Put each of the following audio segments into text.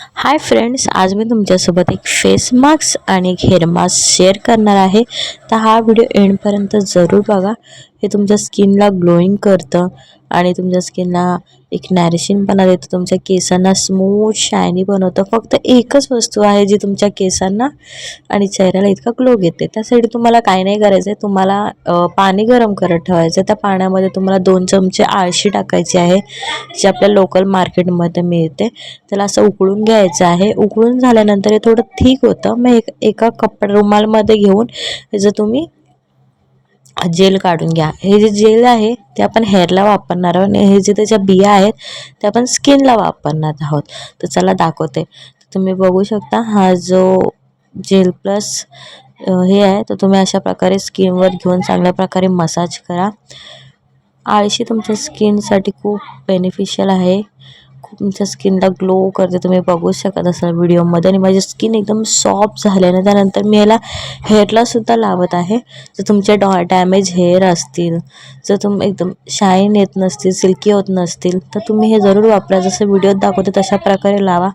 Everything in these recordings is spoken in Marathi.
हाय फ्रेंड्स आज मी तुमच्यासोबत एक फेस मास्क आणि एक हेअर मास्क शेअर करणार आहे. तर हा व्हिडिओ एंडपर्यंत जरूर बघा. हे तुमच्या स्किनला ग्लोईंग करतं आणि तुमच्या स्किनला एक नॅरिशिंगपणा देतं. तुमच्या केसांना स्मूथ शायनी बनवतं. फक्त एकच वस्तू आहे जी तुमच्या केसांना आणि चेहऱ्याला इतका ग्लो घेते. त्यासाठी तुम्हाला काय नाही करायचं आहे तुम्हाला पाणी गरम करत ठेवायचं आहे त्या पाण्यामध्ये तुम्हाला दोन चमचे आळशी टाकायची आहे जी आपल्या लोकल मार्केटमध्ये मिळते. त्याला असं उकळून घ्यायचं आहे. उकळून झाल्यानंतर हे थोडं ठीक होतं. मग एक एका कपडा रुमालमध्ये घेऊन जर तुम्ही जेल काढून घ्या. हे जे जेल आहे ते आपण हेअरला वापरणार आहोत आणि हे जे त्याच्या बिया आहेत ते आपण स्किनला वापरणार आहोत. तर चला दाखवते. तुम्ही बघू शकता हा जो जेल प्लस हे आहे तर तुम्ही अशा प्रकारे स्किनवर घेऊन चांगल्या प्रकारे मसाज करा. आळशी तुमच्या स्किनसाठी खूप बेनिफिशियल आहे. तुमच्या स्किनला ग्लो करते तुम्ही बघू शकत असाल व्हिडिओमध्ये आणि माझी स्किन एकदम सॉफ्ट झाल्याने त्यानंतर मी याला हेअरलासुद्धा लावत आहे. जर तुमचे डॉ डॅमेज हेअर असतील जर तुम एकदम शाईन येत नसतील सिल्की होत नसतील तर तुम्ही हे जरूर वापरा. जसं व्हिडिओत दाखवते तशा प्रकारे लावा.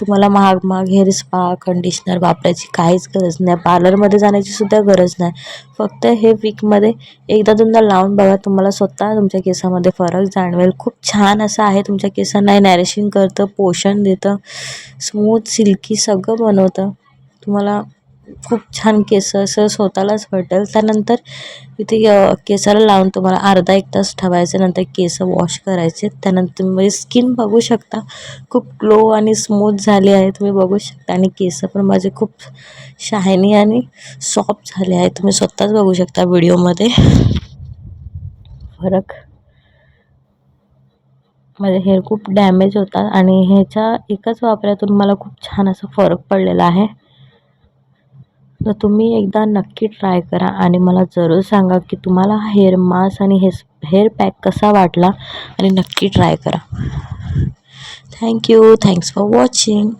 तुम्हाला महाग महाग हेअर स्पा कंडिशनर वापरायची काहीच गरज नाही. पार्लरमध्ये जाण्याची सुद्धा गरज नाही. फक्त हे वीकमध्ये एकदा दोनदा लावून बघा. तुम्हाला स्वतः तुमच्या केसामध्ये फरक जाणवेल. खूप छान असं आहे तुमच्या केसांना. नॅरिशिंग करतं पोषण देतं स्मूथ सिल्की सगळं बनवतं. तुम्हाला खूप छान केस असं स्वतःलाच वाटेल. त्यानंतर इथे केसाला लावून तुम्हाला अर्धा एक तास ठेवायचं नंतर केस वॉश करायचे. त्यानंतर तुम्ही स्किन बघू शकता. खूप ग्लो आणि स्मूथ झाली आहे तुम्ही बघू शकता. आणि केस पण माझे खूप शायनी आणि सॉफ्ट झाले आहे. तुम्ही स्वतःच बघू शकता व्हिडिओमध्ये फरक माझे हेअर खूप डॅमेज होतात आणि ह्याच्या एकाच वापरातून मला खूप छान असा फरक पडलेला आहे. तर तुम्ही एकदा नक्की ट्राय करा आणि मला जरूर सांगा की तुम्हाला हेअर मास्क आणि हे हेअर पॅक कसा वाटला आणि नक्की ट्राय करा. Thank you thanks for watching